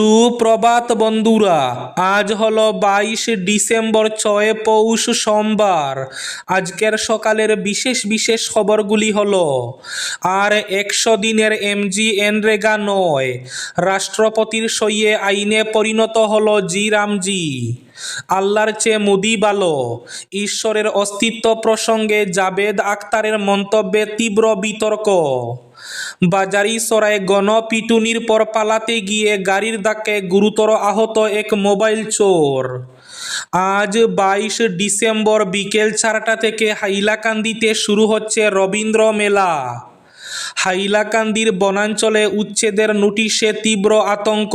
সুপ্রভাত বন্ধুরা, আজ হলো বাইশ ডিসেম্বর ছয় পৌষ সোমবার। আজকের সকালের বিশেষ বিশেষ খবরগুলি হল, আর একশো দিনের এমজি এনরেগা নয়, রাষ্ট্রপতির সইয়ে আইনে পরিণত হল জি রামজি। আল্লাহর চেয়ে মুদি ভালো ঈশ্বরের অস্তিত্ব প্রসঙ্গে জাবেদ আক্তারের মন্তব্যে তীব্র বিতর্ক। বাজারি সরায় গণপিটুনির পর পালাতে গিয়ে গাড়ির ধাক্কায় গুরুতর আহত এক মোবাইল চোর। আজ বাইশ ডিসেম্বর বিকেল চারটা থেকে হাইলাকান্দিতে শুরু হচ্ছে রবীন্দ্র মেলা। হাইলাকান্দির বনাঞ্চলে উচ্ছেদের নোটিশে তীব্র আতঙ্ক।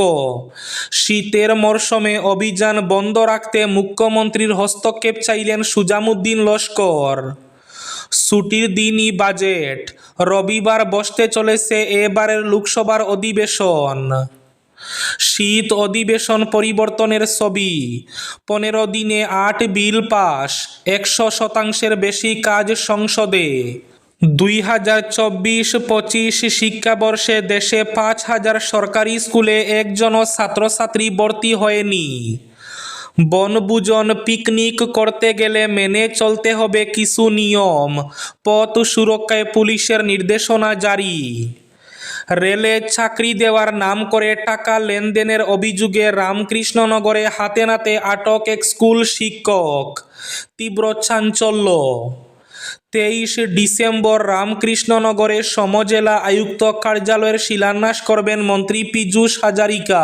শীতের মরশুমে অভিযান বন্ধ রাখতে মুখ্যমন্ত্রীর হস্তক্ষেপ চাইলেন সুজামুদ্দিন লস্কর। ছুটির দিনই বাজেট। রবিবার বসতে চলেছে এবারের লোকসভার অধিবেশন। শীত অধিবেশন পরিবর্তনের ছবি। পনেরো দিনে আট বিল পাস, একশো শতাংশের বেশি কাজ সংসদে। দুই হাজার চব্বিশ পঁচিশ শিক্ষাবর্ষে দেশে পাঁচ হাজার সরকারি স্কুলে একজনও ছাত্রছাত্রী ভর্তি হয়নি। বনভোজন পিকনিক করতে গেলে মেনে চলতে হবে কিছু নিয়ম। পথ সুরক্ষায় পুলিশের নির্দেশনা জারি। রেলে চাকরি দেওয়ার নাম করে টাকা লেনদেনের অভিযোগে রামকৃষ্ণনগরে হাতে নাতে আটক এক স্কুল শিক্ষক। তীব্র চাঞ্চল্য। তেইশ ডিসেম্বর রামকৃষ্ণনগরে সমজেলা আয়ুক্ত কার্যালয়ের শিলান্যাস করবেন মন্ত্রী পীযূষ হাজারিকা।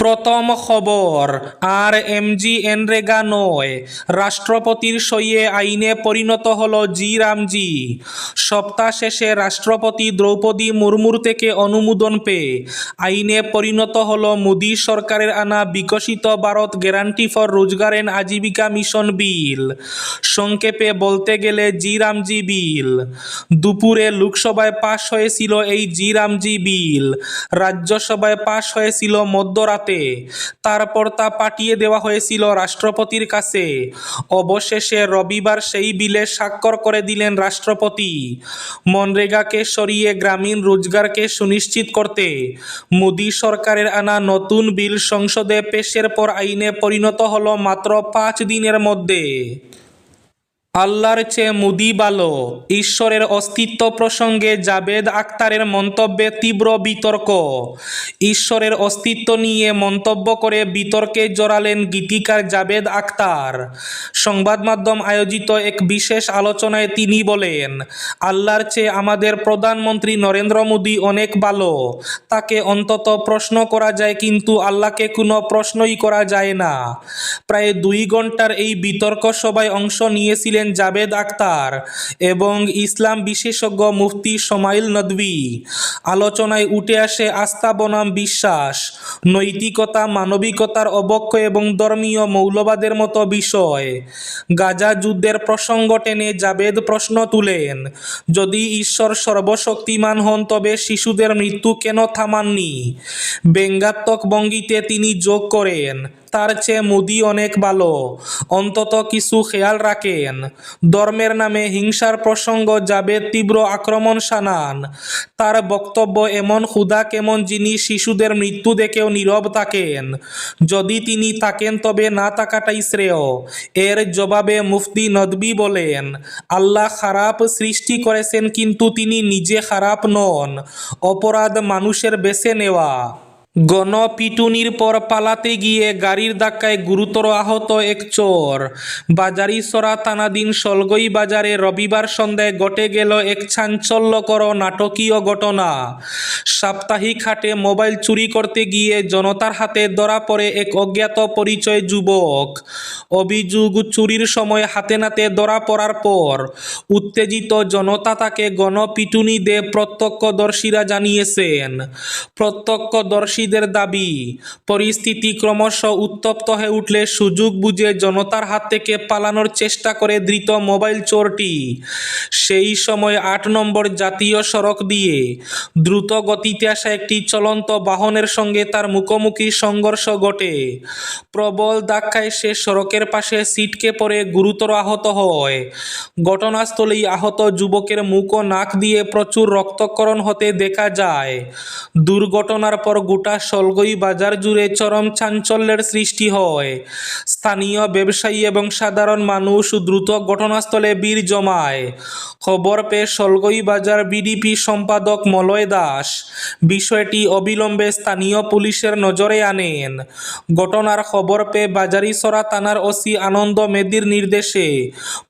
প্রথম খবর, আর এমজি এনরেগা নয় রাষ্ট্রপতির সইয়ে আইনে পরিণত হল জি রামজি। সপ্তাহ শেষে রাষ্ট্রপতি দ্রৌপদী মুর্মুর থেকে অনুমোদন পেয়ে আইনে পরিণত হল মোদী সরকারের আনা Viksit Bharat guarantee for Rozgar and Ajeevika mission bill. সংক্ষেপে বলতে গেলে জি রামজি বিল। দুপুরে লোকসভায় পাশ হয়েছিল এই জি রামজি বিল। রাজ্যসভায় পাশ হয়েছিল মধ্যরাতে। তারপর তা পাঠিয়ে দেওয়া হয়েছিল রাষ্ট্রপতির কাছে। অবশেষে রবিবার সেই বিলে স্বাক্ষর করে দিলেন রাষ্ট্রপতি। মনরেগাকে সরিয়ে গ্রামীণ রোজগারকে সুনিশ্চিত করতে মোদী সরকারের আনা নতুন বিল সংসদে পেশের পর আইনে পরিণত হল মাত্র পাঁচ দিনের মধ্যে। আল্লাহর চেয়ে মুদি ভালো ঈশ্বরের অস্তিত্ব প্রসঙ্গে জাবেদ আক্তারের মন্তব্যে তীব্র বিতর্ক। ঈশ্বরের অস্তিত্ব নিয়ে মন্তব্য করে বিতর্কে জড়ালেন গীতিকার জাবেদ আক্তার। সংবাদ মাধ্যম আয়োজিত এক বিশেষ আলোচনায় তিনি বলেন, আল্লাহর চেয়ে আমাদের প্রধানমন্ত্রী নরেন্দ্র মোদী অনেক ভালো। তাকে অন্তত প্রশ্ন করা যায় কিন্তু আল্লাহকে কোনো প্রশ্নই করা যায় না। প্রায় দুই ঘণ্টার এই বিতর্ক সভায় অংশ নিয়েছিলেন জাবেদ আক্তার এবং ইসলাম বিশেষজ্ঞ মুফতি সোমাইল নদভি। আলোচনায় উঠে আসে আস্থা বনাম বিশ্বাস, নৈতিকতা, মানবিকতার অবক্ষয় এবং ধর্মীয় মৌলবাদের মতো বিষয়। গাজা যুদ্ধের প্রসঙ্গ টেনে জাবেদ প্রশ্ন তুলেন, যদি ঈশ্বর সর্বশক্তিমান হন, তবে শিশুদের মৃত্যু কেন থামাননি? ব্যঙ্গাত্মক ভঙ্গিতে তিনি যোগ করেন, তার চেয়ে মোদি অনেক ভালো, অন্তত কিছু খেয়াল রাখেন। ধর্মের নামে হিংসার প্রসঙ্গ যাবে তীব্র আক্রমণ শানান তার বক্তব্য এমন ক্ষুধা কেমন যিনি শিশুদের মৃত্যু দেখেও নীরব থাকেন। যদি তিনি থাকেন, তবে না থাকাটাই শ্রেয়। এর জবাবে মুফতি নদবি বলেন, আল্লাহ খারাপ সৃষ্টি করেছেন, কিন্তু তিনি নিজে খারাপ নন। অপরাধ মানুষের বেছে নেওয়া। গণপিটুনির পর পালাতে গিয়ে গাড়ির ধাক্কায় গুরুতর আহত এক চোর। বাজারিসরা থানাধীন সলগই বাজারে রবিবার সন্ধ্যায় ঘটে গেল এক চাঞ্চল্যকর নাটকীয় ঘটনা। সাপ্তাহিক হাটে মোবাইল চুরি করতে গিয়ে জনতার হাতে ধরা পড়ে এক অজ্ঞাত পরিচয় যুবক। অভিযোগ চুরির সময় হাতে নাতে ধরা পড়ার পর উত্তেজিত জনতা তাকে গণপিটুনি দে প্রত্যক্ষদর্শীরা জানিয়েছেন। প্রত্যক্ষদর্শীদের দাবি। পরিস্থিতি ক্রমশ উত্তপ্ত হয়ে উঠলে সুযোগ বুঝে জনতার হাত থেকে পালানোর চেষ্টা করে ধৃত মোবাইল চোরটি। সেই সময় আট নম্বর জাতীয় সড়ক দিয়ে দ্রুত গতিতে আসা একটি চলন্ত বাহনের সঙ্গে তার মুখোমুখি সংঘর্ষ ঘটে। প্রবল ধাক্কায় সে সড়কের পাশে সিটকে পড়ে গুরুতর আহত হয়। ঘটনাস্থলেই আহত যুবকের মুখ ও নাক দিয়ে প্রচুর রক্তক্ষরণ হতে দেখা যায়। দুর্ঘটনার পর গোটা সলগই বাজার জুড়ে চরম চাঞ্চল্যের সৃষ্টি হয়। স্থানীয় ব্যবসায়ী এবং সাধারণ মানুষ দ্রুত ঘটনাস্থলে ভিড় জমায়। খবর পেয়ে সলগই বাজার বিডিপি সম্পাদক মলয় দাস বিষয়টি অবিলম্বে স্থানীয় পুলিশের নজরে আনেন। ঘটনার খবর পেয়ে বাজারিসরা থানার ওসি আনন্দ মেদির নির্দেশে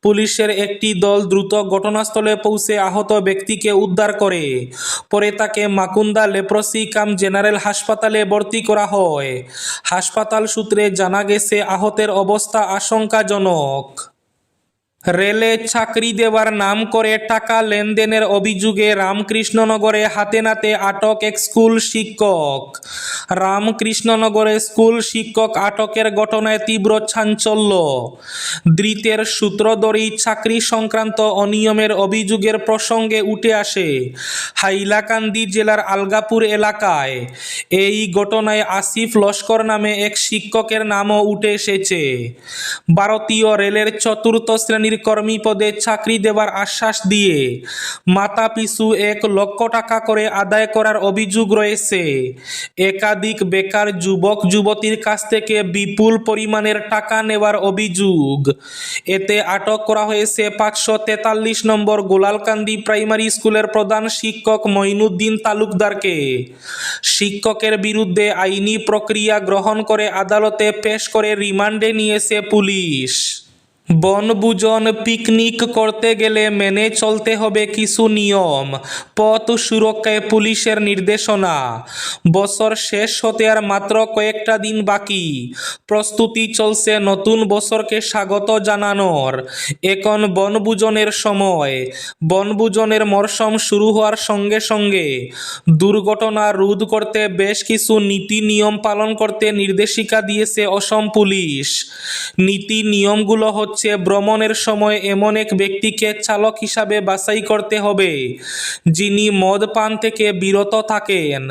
পুলিশের একটি দল দ্রুত ঘটনাস্থলে পৌঁছে আহত ব্যক্তিকে উদ্ধার করে। পরে তাকে মাকুন্দা লেপ্রসি কাম জেনারেল হাসপাতালে ভর্তি করা হয়। হাসপাতাল সূত্রে জানা গেছে আহতের অবস্থা আশঙ্কাজনক। রেলে চাকরি দেওয়ার নাম করে টাকা লেনদেনের অভিযোগে রামকৃষ্ণনগরে হাতে নাতে আটক এক স্কুল শিক্ষক। রামকৃষ্ণনগরে স্কুল শিক্ষক আটকের ঘটনায় তীব্র চাঞ্চল্য। ধৃতের সূত্র চাকরি সংক্রান্ত অনিয়মের অভিযোগের প্রসঙ্গে উঠে আসে হাইলাকান্দি জেলার আলগাপুর এলাকায়। এই ঘটনায় আসিফ লস্কর নামে এক শিক্ষকের নামও উঠে এসেছে। ভারতীয় রেলের চতুর্থ শ্রেণির কর্মী পদে চাকরি দেওয়ার আশ্বাস দিয়ে মাতা পিছু এক লক্ষ টাকা করে আদায় করার অভিযোগ রয়েছে। একাধিক বেকার যুবক, যুবতীর কাছ থেকে বিপুল পরিমাণের টাকা নেওয়ার অভিযোগ। এতে আটক করা হয়েছে পাঁচশো তেতাল্লিশ নম্বর গোলালকান্দি প্রাইমারি স্কুলের প্রধান শিক্ষক মঈনুদ্দিন তালুকদারকে। শিক্ষকের বিরুদ্ধে আইনি প্রক্রিয়া গ্রহণ করে আদালতে পেশ করে রিমান্ডে নিয়েছে পুলিশ। বনভোজন পিকনিক করতে গেলে মেনে চলতে হবে কিছু নিয়ম। পথ সুরক্ষায় পুলিশের নির্দেশনা। বছর শেষ হতে আর মাত্র কয়েকটা দিন বাকি। প্রস্তুতি চলছে নতুন বছরকে স্বাগত জানানোর। এখন বনভোজনের সময়। বনভোজনের মরশুম শুরু হওয়ার সঙ্গে সঙ্গে দুর্ঘটনা রোধ করতে বেশ কিছু নীতি নিয়ম পালন করতে নির্দেশিকা দিয়েছে অসম পুলিশ। নীতি নিয়মগুলো হচ্ছে ভ্রমণের সময় এমন এক ব্যক্তিকে চালক হিসাবে বাছাই করতে হবে, যিনি মদ পান থেকে বিরত থাকেন।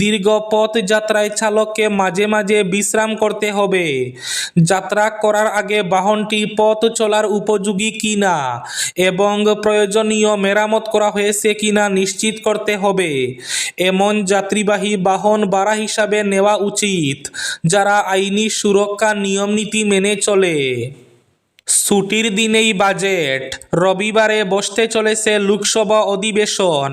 দীর্ঘ পথ যাত্রায় চালককে মাঝে মাঝে বিশ্রাম করতে হবে। যাত্রা করার আগে বাহনটি পথ চলার উপযোগী কিনা এবং প্রয়োজনীয় মেরামত করা হয়েছে কিনা নিশ্চিত করতে হবে। এমন যাত্রীবাহী বাহন ভাড়া হিসাবে নেওয়া উচিত, যারা আইনি সুরক্ষা নিয়মনীতি মেনে চলে। ছুটির দিনেই বাজেট। রবিবারে বসতে চলেছে লোকসভা অধিবেশন।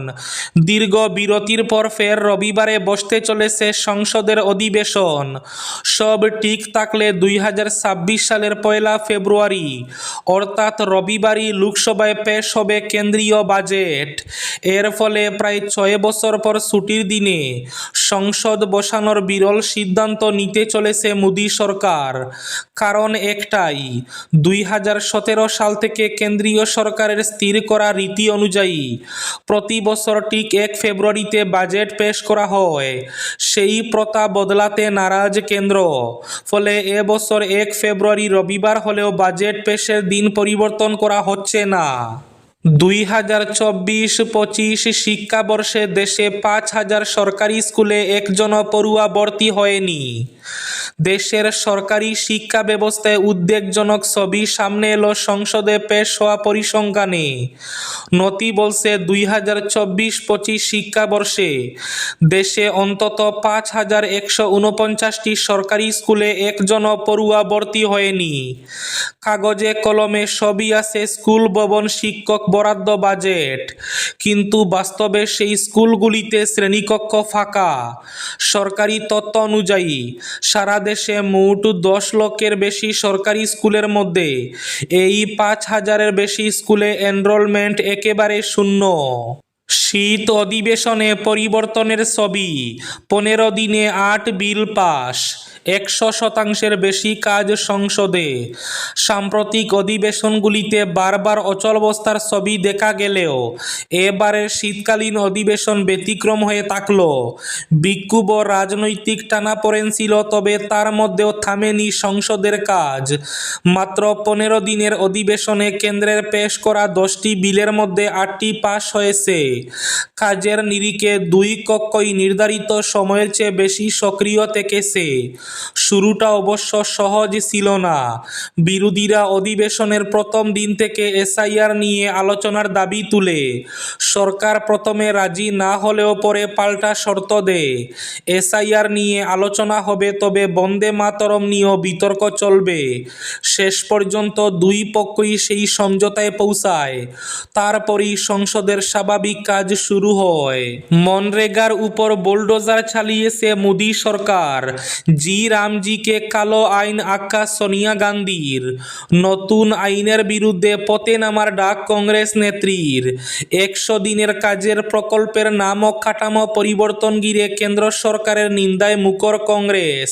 দীর্ঘ বিরতির পর ফের রবিবারে বসতে চলেছে সংসদের অধিবেশন। সব ঠিক থাকলে দুই হাজার ছাব্বিশ সালের পয়লা ফেব্রুয়ারি। অর্থাৎ রবিবারই লোকসভায় পেশ হবে কেন্দ্রীয় বাজেট। এর ফলে প্রায় ছয় বছর পর ছুটির দিনে সংসদ বসানোর বিরল সিদ্ধান্ত নিতে চলেছে মোদী সরকার। কারণ একটাই, দুই হাজার সতেরো সাল থেকে কেন্দ্রীয় সরকারের স্থির করা রীতি অনুযায়ী প্রতি বছর ঠিক এক ফেব্রুয়ারিতে বাজেট পেশ করা হয়। সেই প্রথা বদলাতে নারাজ কেন্দ্র। ফলে এবছর এক ফেব্রুয়ারি রবিবার হলেও বাজেট পেশের দিন পরিবর্তন করা হচ্ছে না। দুই হাজার চব্বিশ পঁচিশ দেশে পাঁচ হাজার সরকারি স্কুলে একজনও পড়ুয়া ভর্তি হয়নি। দেশের সরকারি শিক্ষা ব্যবস্থায় উদ্বেগজনক ছবি সামনে এলো সংসদে পেশ হওয়া পরিসংখ্যানে। নথি বলছে দুই হাজার চব্বিশ পঁচিশ শিক্ষাবর্ষে দেশে অন্তত পাঁচ হাজার একশো উনপঞ্চাশটি সরকারি স্কুলে একজনও পড়ুয়া ভর্তি হয়নি। কাগজে কলমে সবই আছে স্কুল, ভবন, শিক্ষক, বরাদ্দ, বাজেট। কিন্তু বাস্তবে সেই স্কুলগুলিতে শ্রেণীকক্ষ ফাঁকা। সরকারি তথ্য অনুযায়ী সারা দেশে মোট দশ লক্ষের বেশি সরকারি স্কুলের মধ্যে। এই পাঁচ হাজারের বেশি স্কুলে এনরোলমেন্ট একেবারে শূন্য। শীত অধিবেশনে পরিবর্তনের ছবি, পনেরো দিনে আট বিল পাস। একশো শতাংশের বেশি কাজ সংসদে। সাম্প্রতিক অধিবেশনগুলিতে বারবার অচলবস্থার ছবি দেখা গেলেও, এবারের শীতকালীন অধিবেশন ব্যতিক্রম হয়ে থাকল। বিক্ষোভ রাজনৈতিক টানাপোড়েন ছিল, তবে তার মধ্যেও থামেনি সংসদের কাজ। মাত্র পনেরো দিনের অধিবেশনে কেন্দ্রের পেশ করা দশটি বিলের মধ্যে আটটি পাশ হয়েছে। কাজের নিরিখে দুই কক্ষই নির্ধারিত সময়ের চেয়ে বেশি সক্রিয় থেকেছে। শুরুটা অবশ্য সহজ ছিল না। বিরোধীরা অধিবেশনের প্রথম দিন থেকে এসআইআর নিয়ে আলোচনার দাবি তুলে। সরকার প্রথমে রাজি না হলেও পরে পাল্টা শর্ত দেয়। এসআইআর নিয়ে আলোচনা হবে, তবে বন্দে মাতরম নিয়েও বিতর্ক চলবে। শেষ পর্যন্ত দুই পক্ষই সেই সমঝোতায় পৌঁছায়। তারপরই সংসদের স্বাভাবিক কাজ শুরু হয়। মনরেগার উপর বোলডোজার চালিয়েছে মোদী সরকার। জি রামজিকে কালো আইন আখ্যা সোনিয়া গান্ধীর। নতুন আইনের বিরুদ্ধে পথে নামার ডাক কংগ্রেস নেত্রীর। একশো দিনের কাজের প্রকল্পের নাম ও কাঠামো পরিবর্তন ঘিরে কেন্দ্র সরকারের নিন্দায় মুকর কংগ্রেস।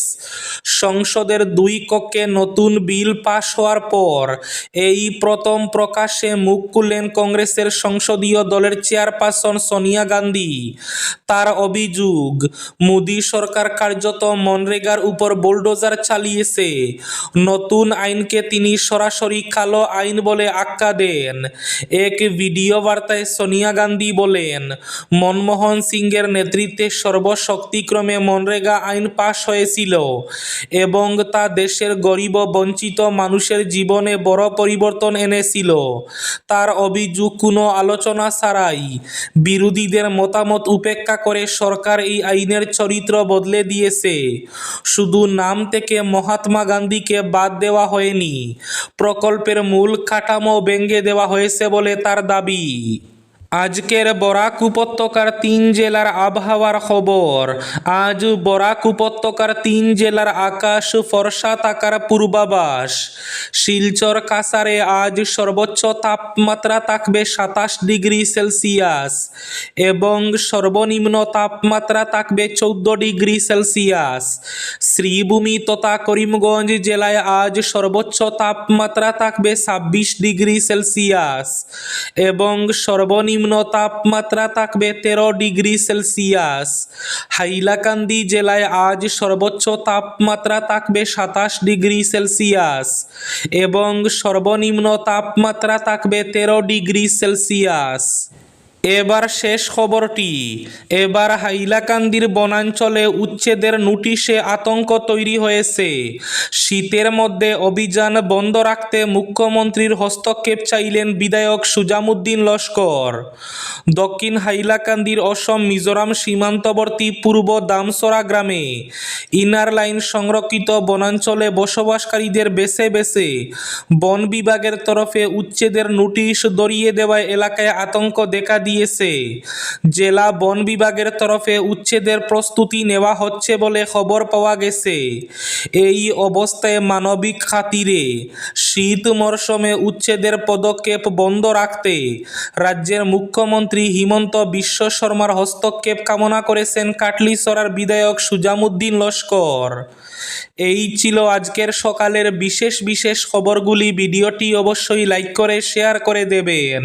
সংসদের দুই কক্ষে নতুন বিল পাশ হওয়ার পর এই প্রথম প্রকাশ্যে মুখ খুললেন কংগ্রেসের সংসদীয় দলের চেয়ারপারসন সোনিয়া গান্ধী। তার অভিযোগ, মোদী সরকার কার্যত মনরেগার উপর বোলডোজার চালিয়েছে। নতুন আইনকে তিনি সরাসরি কালো আইন বলে আখ্যা দেন। এক ভিডিও বার্তায় সোনিয়া গান্ধী বলেন, মনমোহন সিংয়ের নেতৃত্বে সর্বশক্তিক্রমে মনরেগা আইন পাশ হয়েছিল এবং তা দেশের গরিব বঞ্চিত মানুষের জীবনে বড় পরিবর্তন এনেছিল। তার অভিযোগ, কোনো আলোচনা ছাড়াই বিরোধীদের মতামত উপেক্ষা করে সরকার এই আইনের চরিত্র বদলে দিয়েছে। শুধু নাম থেকে মহাত্মা গান্ধীকে বাদ দেওয়া হয়নি। প্রকল্পের মূল কাঠামো ভেঙে দেওয়া হয়েছে বলে তার দাবি। আজকের বরাক উপত্যকার তিন জেলার আবহাওয়ার খবর। আজ বরাক উপত্যকার তিন জেলার আকাশ ফর্সা থাকার পূর্বাভাস। শিলচর কাসারে আজ সর্বোচ্চ তাপমাত্রা থাকবে সাতাশ ডিগ্রি সেলসিয়াস এবং সর্বনিম্ন তাপমাত্রা থাকবে চৌদ্দ ডিগ্রি সেলসিয়াস। শ্রীভূমি তথা করিমগঞ্জ জেলায় আজ সর্বোচ্চ তাপমাত্রা থাকবে ছাব্বিশ ডিগ্রি সেলসিয়াস এবং সর্বনিম্ন তাপমাত্রা থাকবে তেরো ডিগ্রি সেলসিয়াস। হাইলাকান্দি জেলায় আজ সর্বোচ্চ তাপমাত্রা থাকবে সাতাশ ডিগ্রি সেলসিয়াস এবং সর্বনিম্ন তাপমাত্রা থাকবে তেরো ডিগ্রি সেলসিয়াস। এবার শেষ খবরটি। এবার হাইলাকান্দির বনাঞ্চলে উচ্ছেদের নোটিশে আতঙ্ক তৈরি হয়েছে। শীতের মধ্যে অভিযান বন্ধ রাখতে মুখ্যমন্ত্রীর হস্তক্ষেপ চাইলেন বিধায়ক সুজামুদ্দিন লস্কর। দক্ষিণ হাইলাকান্দির অসম, মিজোরাম সীমান্তবর্তী পূর্ব দামসরা গ্রামে ইনার লাইন সংরক্ষিত বনাঞ্চলে বসবাসকারীদের বেছে বেছে বন বিভাগের তরফে উচ্ছেদের নোটিশ দরিয়ে দেওয়ায় এলাকায় আতঙ্ক দেখা দিয়েছে। জেলা বন বিভাগের তরফে উচ্ছেদের প্রস্তুতি নেওয়া হচ্ছে বলে খবর পাওয়া গেছে। এই অবস্থায় মানবিক খাতিরে শীত মরশুমে উচ্ছেদের পদক্ষেপ বন্ধ রাখতে রাজ্যের মুখ্যমন্ত্রী হিমন্ত বিশ্ব শর্মার হস্তক্ষেপ কামনা করেছেন কাটলিসরার বিধায়ক সুজামুদ্দিন লস্কর। এই ছিল আজকের সকালের বিশেষ বিশেষ খবরগুলি। ভিডিওটি অবশ্যই লাইক করে, শেয়ার করে দেবেন।